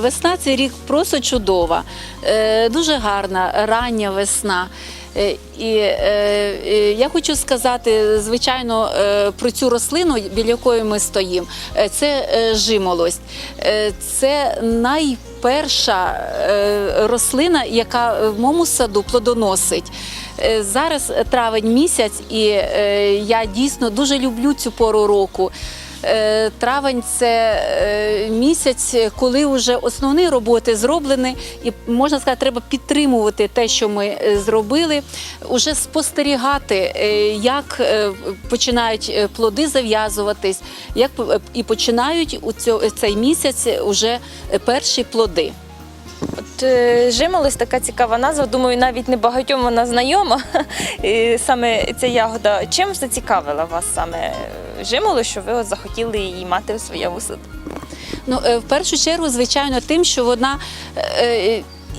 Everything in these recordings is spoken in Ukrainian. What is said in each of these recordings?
весна цей рік просто чудова, Е, дуже гарна, рання весна. Е, І е, я хочу сказати, звичайно, про цю рослину, біля якої ми стоїмо. Це жимолость. Це найперша рослина, яка в моєму саду плодоносить. Зараз травень місяць, і я дійсно дуже люблю цю пору року. Е, Травень це е, місяць, коли вже основні роботи зроблені, і можна сказати, треба підтримувати те, що ми е, зробили, уже спостерігати, як починають плоди зав'язуватись, як і починають у цей місяць уже перші плоди. От е, жимолость така цікава назва. Думаю, навіть не багатьом вона знайома. І саме ця ягода. Чим зацікавила вас саме жимолость, що ви от захотіли її мати у своєму саду? Ну, е, в першу чергу, звичайно, тим, що вона.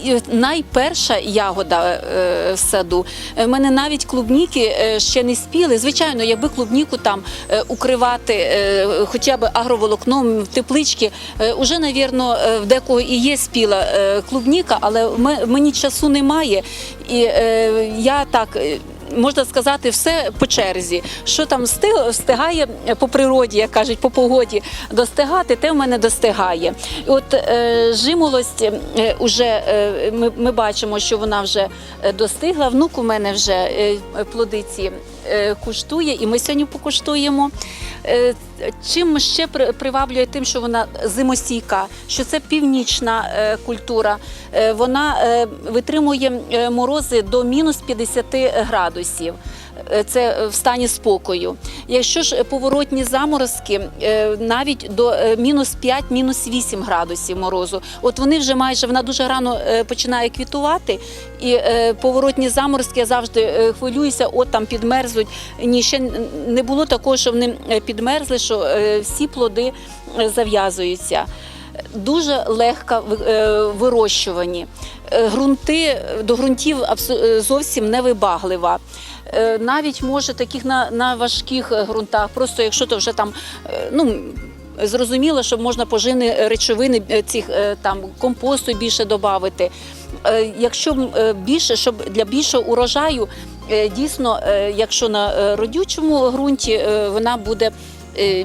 Е, Найперша ягода е, в саду. У мене навіть клубніки е, ще не спіли. Звичайно, якби клубніку там е, укривати е, хоча б агроволокном в тепличці, е, уже, навірно, е, в декого і є спіла е, клубніка, але мені часу немає. І е, я так. Можна сказати, все по черзі. Що там встигає по природі, як кажуть, по погоді достигати, те в мене достигає. От е, жимолость е, уже е, ми, ми бачимо, що вона вже е, достигла. Внук у мене вже е, плодиці куштує, і ми сьогодні покуштуємо. Е, Чим ще приваблює тим, що вона зимостійка, що це північна е, культура. Е, Вона е, витримує е, морози до мінус 50 градусів. Е, Це в стані спокою. Якщо ж поворотні заморозки, е, навіть до е, мінус 5, мінус 8 градусів морозу. От вони вже майже вона дуже рано починає квітувати, і поворотні заморозки я завжди хвилююся, от там підмерзнуть. Ні, ще не було такого, що вони підмерзли, що всі плоди зав'язуються. Дуже легко ви- вирощувані. Грунти до ґрунтів зовсім не вибаглива. Е, Навіть може таких на, на важких е, ґрунтах, просто якщо то вже там е, ну. Зрозуміло, що можна поживні речовини цих там компосту більше додати. Якщо більше, щоб для більшого урожаю, дійсно, якщо на родючому ґрунті вона буде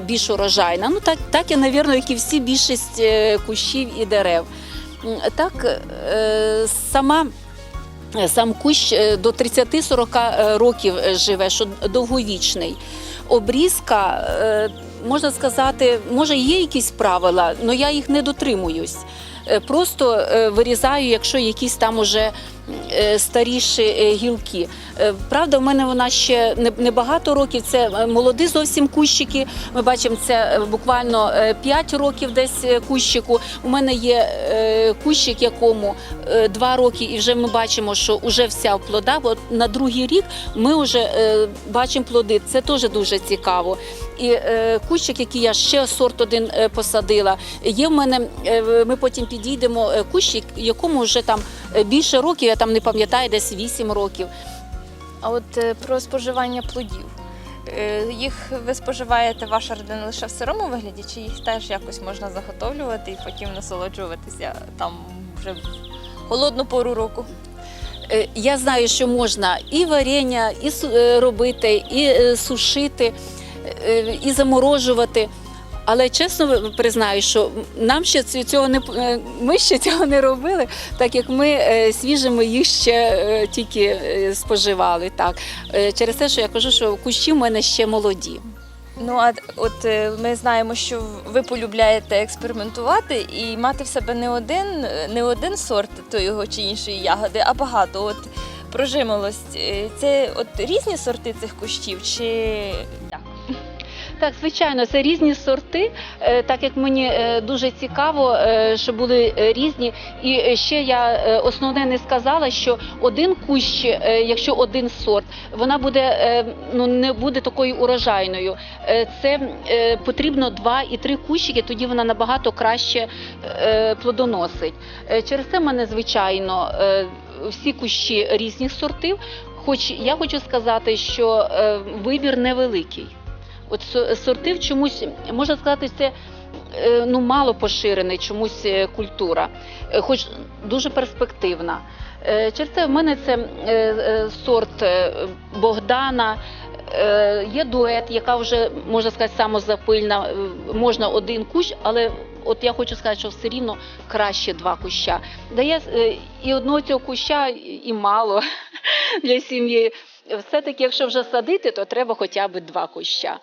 більш урожайна. Ну так, так і, навірно, як і всі більшість кущів і дерев. Так, сама. Е, Сам кущ е, до 30-40 років е, живе, що довговічний. Обрізка, можна сказати, може є якісь правила, але я їх не дотримуюсь. Просто вирізаю, якщо якісь там уже старіші е, гілки. Е, Правда, в мене вона ще не- небагато років. Це е, молоді зовсім кущики. Ми бачимо, це е, буквально 5 років десь е, кущику. У мене є е, кущик, якому 2 роки, і вже ми бачимо, що вже вся в плодах. От на другий рік ми вже е, бачимо плоди. Це теж дуже цікаво. І е, кущик, який я ще сорт один е, посадила, є в мене. е, Ми потім підійдемо. е, Кущик, якому вже там е, більше років, я там не пам'ятаю, десь 8 років. А от е, про споживання плодів. Е, Їх ви споживаєте ваша родина лише в сирому вигляді, чи їх теж якось можна заготовлювати і потім насолоджуватися там вже в холодну пору року? Е, Я знаю, що можна і варення, і е, робити, і е, сушити, е, і заморожувати. Але чесно признаю, що нам ще цього не е, ми ще цього не робили, так як ми е, свіжими їх ще е, тільки споживали. Так через те, що я кажу, що кущі в мене ще молоді. Ну а от ми знаємо, що ви полюбляєте експериментувати і мати в себе не один, не один сорт тої чи іншої ягоди, а багато. От прожимолость. е, Це от різні сорти цих кущів, чи? Так, звичайно, це різні сорти, е, так як мені е, дуже цікаво, е, що були різні. І ще я основне не сказала, що один кущ, якщо один сорт, вона буде ну не буде такою урожайною. Це потрібно два і три кущики, тоді вона набагато краще плодоносить. Через це мене звичайно всі кущі різних сортів. Хоч я хочу сказати, що вибір невеликий. От со- сортів чомусь можна сказати, це е, ну, мало поширений чомусь е, культура, е, хоч дуже перспективна. Через це в мене це сорт Богдана. Є дует, яка вже можна сказати самозапильна. Можна один кущ, але от я хочу сказати, що все рівно краще два куща. Дає і одного цього куща і мало для сім'ї. Все-таки, якщо вже садити, то треба хоча б два куща.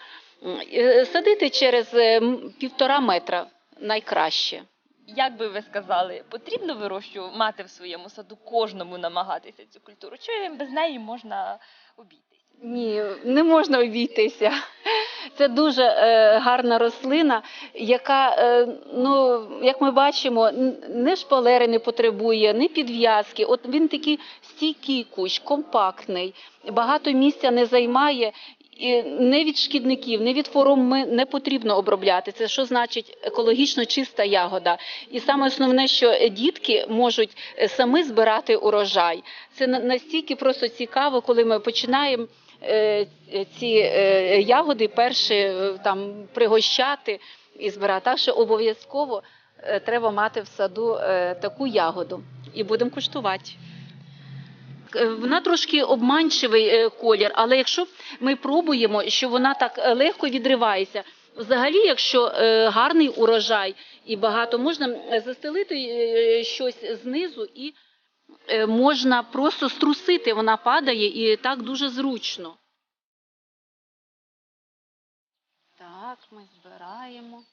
Е, Садити через е, півтора метра найкраще. Як би ви сказали, потрібно вирощувати мати в своєму саду кожному намагатися цю культуру? Чи без неї можна обійтись? Ні, не можна обійтися. Це дуже е, гарна рослина, яка, е, ну, як ми бачимо, не шпалери не потребує, ні підв'язки. От він такий стійкий кущ, компактний, багато місця не займає. І не від шкідників, не від хвороб ми не потрібно обробляти. Це що значить екологічно чиста ягода. І саме основне, що дітки можуть е, самі збирати урожай. Це настільки просто цікаво, коли ми починаємо ці е, ягоди перші е, там пригощати і збирати. Так що обов'язково е, треба мати в саду е, таку ягоду і будемо куштувати. Е, Вона трошки обманчивий е, колір, але якщо ми пробуємо, що вона так е, легко відривається. Взагалі, якщо е, гарний урожай і багато, можна е, застелити е, щось знизу і е, можна просто струсити, вона падає і так дуже зручно. Так, ми збираємо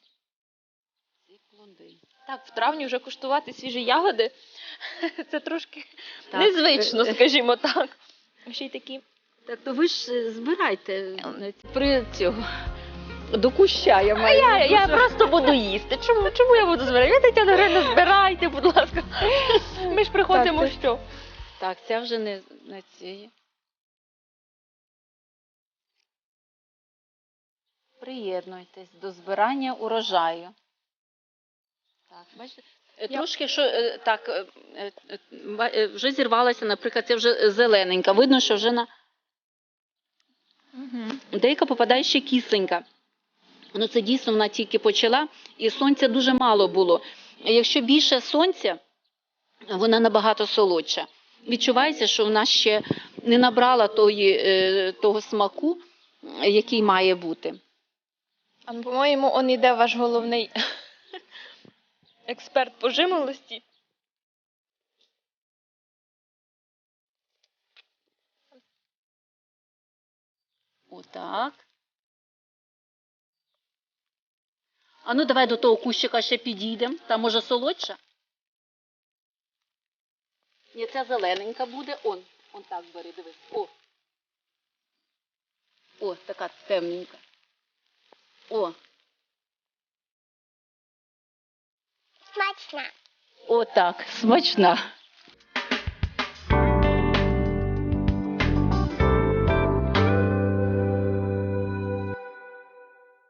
ці плоди. Так, в травні вже куштувати свіжі ягоди. Це трошки Так, незвично, е, е. скажімо так. Ще й такі. Так то ви ж е, збирайте е, при цього до куща. Я маю. Я, на я увазі. просто буду їсти. Чому, чому я буду збирати? Ви, Тетяна Григорівна, збирайте, будь ласка. Ми ж приходимо Так, це- що? Так, ця вже не на цієї. Приєднуйтесь до збирання урожаю. Так, бачите, е, Я- трошки, що е, так, е, е, е, ба- е, вже зірвалася, наприклад, це вже зелененька. Видно, що вже на Угу. деяка попадає ще кисленька. Ну, це дійсно вона тільки почала, і сонця дуже мало було. Якщо більше сонця, вона набагато солодша. Відчувається, що вона ще не набрала тої, е, того смаку, який має бути. А ну, по-моєму, он іде ваш головний експерт по жимолості. Отак. А ну давай до того кущика ще підійдемо. Там може солодша. Ні, ця зелененька буде. Он, он так бери, дивись. О. О, така темненька. О, Смачна. отак, смачна.